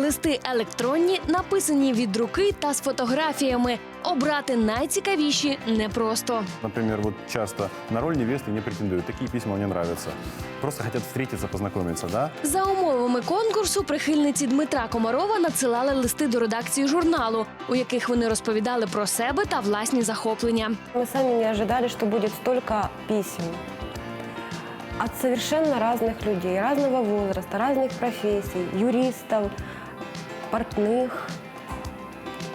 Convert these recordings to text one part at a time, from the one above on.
Листи електронні, написані від руки та з фотографіями. Обрати найцікавіші непросто. Например, вот часто на роль невесты не претендуют. Такие письма мне нравятся. Просто хотят встретиться, познакомиться, да? За умовами конкурсу прихильниці Дмитра Комарова надсилали листи до редакції журналу, у яких вони розповідали про себе та власні захоплення. Мы сами не ожидали, что будет столько писем от совершенно разных людей, разного возраста, разных профессий, юристов, портных.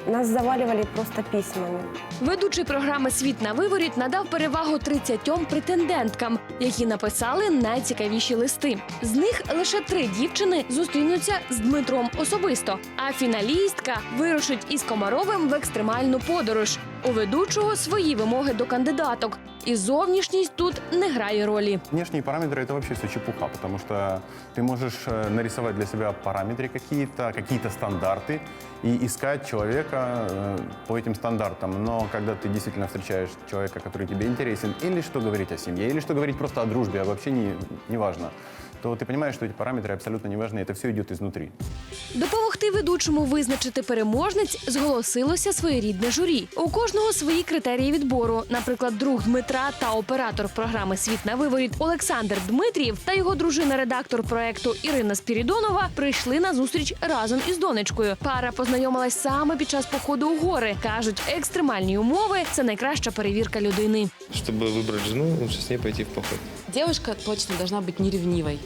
Нас заваливали просто письмами. Ведучий програми Світ на виворіт надав перевагу 30 претенденткам, які написали найцікавіші листи. З них лише три дівчини зустрінуться з Дмитром особисто. А фіналістка вирушить із Комаровим в екстремальну подорож. У ведучого свої вимоги до кандидаток. І зовнішність тут не грає ролі. Внешние параметры это вообще все чепуха, потому что ты можешь э, нарисовать для себя параметры какие-то, какие-то стандарты и искать человека э, по этим стандартам. Но когда ты действительно встречаешь человека, который тебе интересен, или что говорить о семье, или что говорить просто о дружбе, а вообще не, не важно, то ты понимаешь, что эти параметры абсолютно не важны, это все идет изнутри. Допомогти ведучому визначити переможниць зголосилося своєрідне журі. У кожного свої критерії відбору. Наприклад, друг Дмитра та оператор програми Світ на виворіт Олександр Дмитрієв та його дружина-редактор проекту Ірина Спірідонова прийшли на зустріч разом із донечкою. Пара познайомилась саме під час походу у гори. кажуть, екстремальні умови це найкраща перевірка людини. Чтобы выбрать жену, лучше с ней пойти в поход. Девушка точно должна быть неревнивой.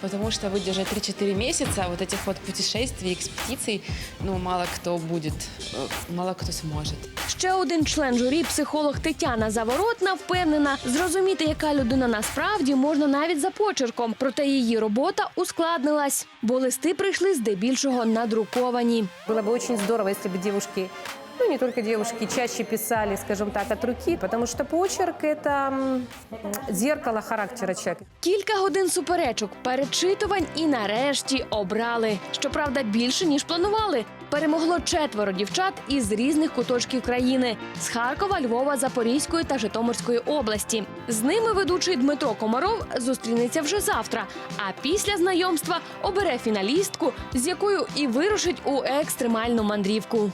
Потому что выдержать 3-4 месяца вот этих вот путешествий, экспедиций, ну, мало кто будет, э, мало кто сможет. Ще один член журі, психолог Тетяна Заворотна, впевнена, зрозуміти, яка людина насправді можна навіть за почерком. Проте її робота ускладнилась, бо листи прийшли здебільшого надруковані. Было бы очень здорово, если бы девушки, ну не только девушки, чаще писали, скажем так, от руки, потому что почерк – это зеркало характера человека. Кілька годин суперечок, перечитувань і нарешті обрали. Щоправда, більше ніж планували. Перемогло четверо дівчат із різних куточків країни з Харкова, Львова, Запорізької та Житомирської області. З ними ведучий Дмитро Комаров зустрінеться вже завтра. А після знайомства обере фіналістку, з якою і вирушить у екстремальну мандрівку.